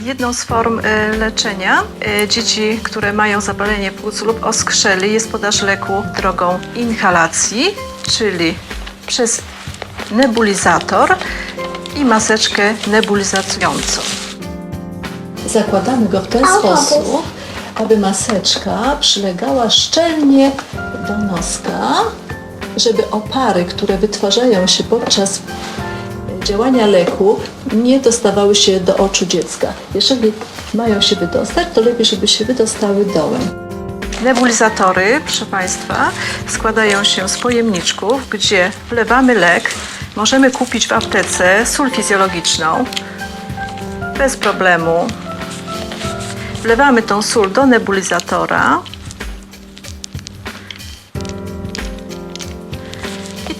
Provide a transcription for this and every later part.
Jedną z form e, leczenia e, dzieci, które mają zapalenie płuc lub oskrzeli jest podaż leku drogą inhalacji, czyli przez nebulizator i maseczkę nebulizacującą. Zakładamy go w ten sposób, aby maseczka przylegała szczelnie do noska, żeby opary, które wytwarzają się podczas działania leku, nie dostawały się do oczu dziecka. Jeżeli mają się wydostać, to lepiej, żeby się wydostały dołem. Nebulizatory, proszę Państwa, składają się z pojemniczków, gdzie wlewamy lek. Możemy kupić w aptece sól fizjologiczną bez problemu. Wlewamy tą sól do nebulizatora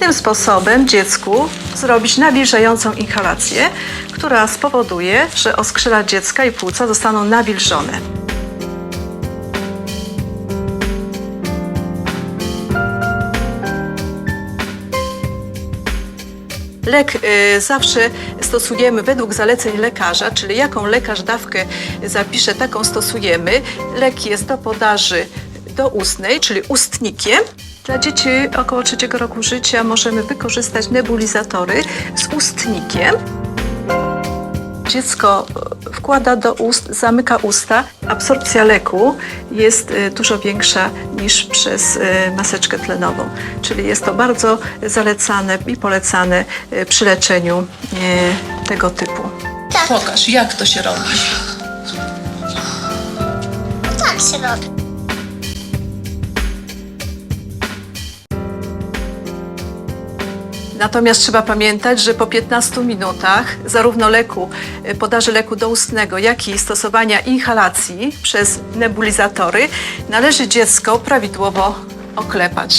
tym sposobem dziecku zrobić nawilżającą inhalację, która spowoduje, że oskrzela dziecka i płuca zostaną nawilżone. Lek y, zawsze stosujemy według zaleceń lekarza, czyli jaką lekarz dawkę zapisze, taką stosujemy. Lek jest do podaży doustnej, czyli ustnikiem. Dla dzieci około trzeciego roku życia możemy wykorzystać nebulizatory z ustnikiem. Dziecko e, wkłada do ust, zamyka usta. Absorpcja leku jest e, dużo większa niż przez e, maseczkę tlenową. Czyli jest to bardzo zalecane i polecane przy leczeniu tego typu. Tak. Pokaż, jak to się robi. Tak się robi. Natomiast trzeba pamiętać, że po 15 minutach zarówno leku, e, podaży leku doustnego, jak i stosowania inhalacji przez nebulizatory należy dziecko prawidłowo oklepać.